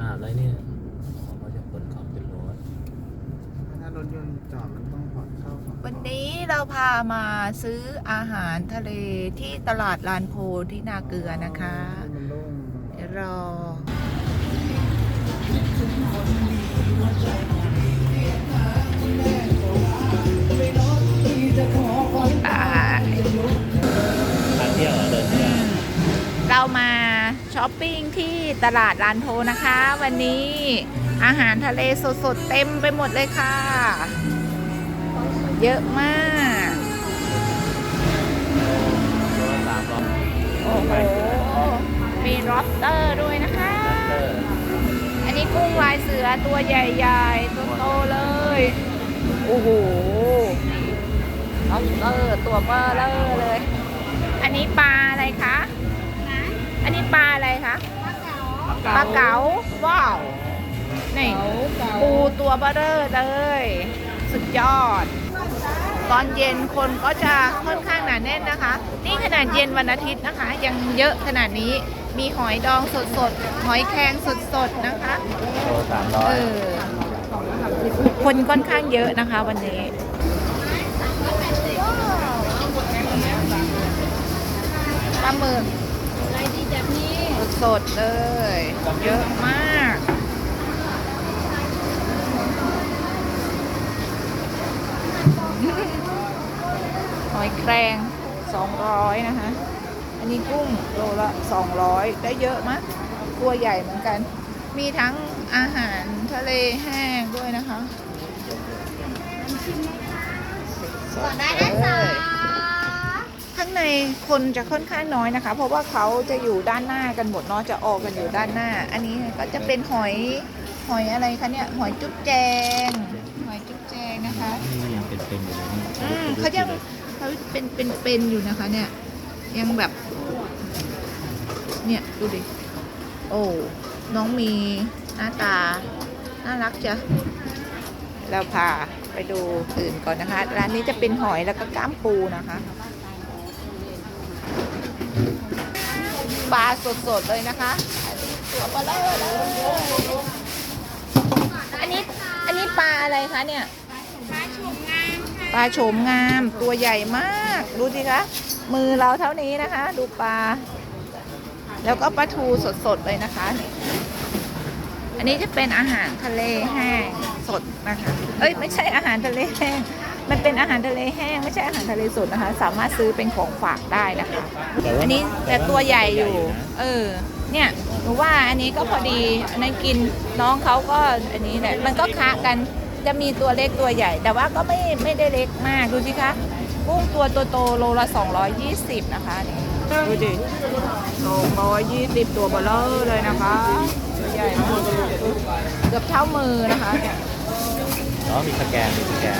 อ่าแล้วเนี่ยอ๋อเขาจะขนของขึ้นรถถ้ารถยนต์จอดมันต้องผ่อนเข้าผ่อนออกวันนี้เราพามาซื้ออาหารทะเลที่ตลาดลานโพที่นาเกลือนะคะให้มันโล่งเดี๋ยวรอ ไปมาเที่ยวเหรอเดินเที่ยวเรามา ช้อปปิ้งที่ตลาดลานโพนะคะ วันนี้อาหารทะเลสดๆ เต็มไปหมดเลยค่ะ เยอะมาก โอ้โห มีร็อบเตอร์ด้วยนะคะ อันนี้กุ้งลายเสือตัวใหญ่ๆ ตัวโตเลย โอ้โหล็อบเตอร์ตัวเบอร์เลอร์เลย อันนี้ปลาอะไรคะ อันนี้ปลาอะไรคะปลาเก๋าว้าวนี่ปูตัวเบอร์เลอร์เลยสุดยอด ตอนเย็นคนก็จะค่อนข้างหนาแน่นนะคะ นี่ขนาดเย็นวันอาทิตย์นะคะ ยังเยอะขนาดนี้มีหอยดองสดๆหอยแครงสดๆนะคะโลสามร้อเอยอคนค่อนข้างเยอะนะคะวันนี้ปลาหมึก สดๆเลย เยอะมาก หอยแครง200 นะคะ อันนี้กุ้งโลละ 200 ได้เยอะมะตัวใหญ่เหมือนกัน มีทั้งอาหารทะเลแห้งด้วยนะคะ ก่อนได้เลยข้าง คนจะค่อนข้างน้อยนะคะ เพราะว่าเขาจะอยู่ด้านหน้ากันหมดเนาะจะออกกันอยู่ด้านหน้า อันนี้ก็จะเป็นหอยหอยอะไรคะเนี่ยหอยจุ๊บแจง หอยจุ๊บแจงนะคะนี่ยังเป็นเป็นอยู่เลยนี่อืมเขายังเขาเป็นเป็นเป็นอยู่นะคะ เนี่ยยังแบบ เนี่ยดูดิโอ้น้องมีหน้าตาน่ารักจ้ะเราพาไปดูอื่นก่อนนะคะ ร้านนี้จะเป็นหอยแล้วก็กล้ามปูนะคะ ปลาสดๆเลยนะคะตัวปลาเลอะเลยอันนี้อันนี้ปลาอะไรคะเนี่ยปลาโฉมงามตัวใหญ่มากดูสิคะมือเราเท่านี้นะคะ ดูปลา แล้วก็ปลาทูสดๆเลยนะคะนี่อันนี้จะเป็นอาหารทะเลแห้งสดนะคะ เอ้ยไม่ใช่อาหารทะเลแห้ง มันเป็นอาหารทะเลแห้งไม่ใช่อาหารทะเลสดนะคะ สามารถซื้อเป็นของฝากได้นะคะ อันนี้แต่ตัวใหญ่อยู่ เออ เนี่ยหนูว่าอันนี้ก็พอดีอันนั้นกินน้องเขาก็อันนี้แหละมันก็คะกันจะมีตัวเล็กตัวใหญ่ แต่ว่าก็ไม่ไม่ได้เล็กมากดูสิคะกุ้งตัวโตๆโลละ 220 นะคะนี่ดูดิ220ตัวเบลอเลยนะคะตัวใหญ่มากเกือบเท่ามือนะคะเนี่ยอ๋อ มีสแกน มีสแกน